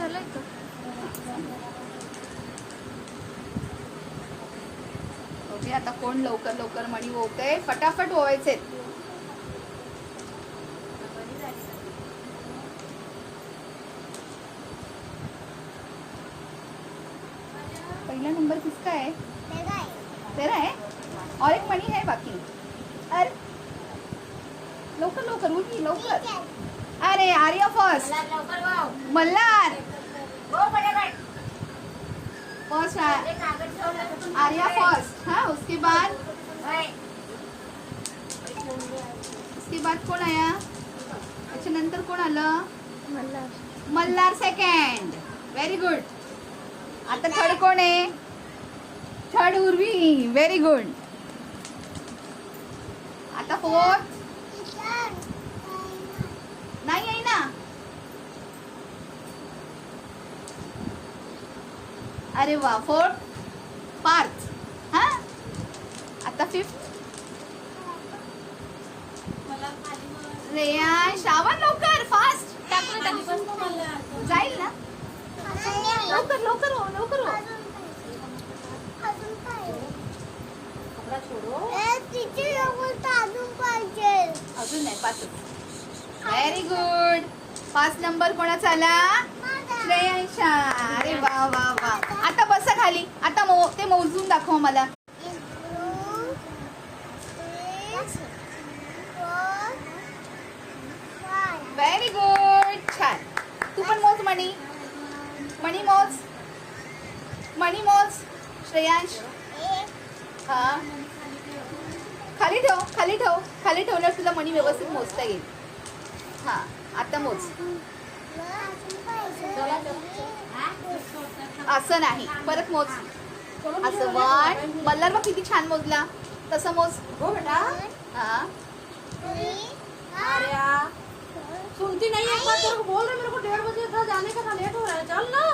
झालंय का? ओके आता कोण लवकर लवकर मणी ओवते फटाफट ओवायचे. पहिला नंबर किसका है तेरा है और एक मणी है बाकी. अरे. लवकर लवकर उठी लवकर. अरे आर्या फर्स्ट मल्हार! हो फर्स्ट आर्या फर्स्ट हाँ उसके बाद. उसके बाद कोण आया? त्याच्यानंतर कोण आलं? मल्हार. सेकंड व्हेरी गुड आता थर्ड कोण आहे? थर्ड उर्वी. व्हेरी गुड आता फोर्थ नाही आहे ना? अरे वा फोर्थ पार्थ हा? आता फिफ्थ रेया श्रावण लवकर फास्ट टाकलं जाईल ना? लवकर लवकर हो लवकर हो. अजून नाही पाच व्हेरी गुड पाच नंबर कोणाचा आला? श्रेयांशा. अरे वा वा वा. आता बसा खाली. आता मो ते मोजून दाखव मला. व्हेरी गुड छान. तू पण मोज मणी. मणी मोज. मणी मोज. श्रेयांश. हा. खाली ठेव खाली ठेव. खाली ठेवल्यावर तुला मणी व्यवस्थित मोजता येईल. हा आता मोज. असं नाही परत मोज. असं वन मल्हार बघ किती छान मोजला. तसं मोज. हो बेटा. हा. अरे सुनती नहीं है एक तेरे को बोल रहे मेरे को डेढ़ बजे था जाने का था लेट हो रहा है चल ना.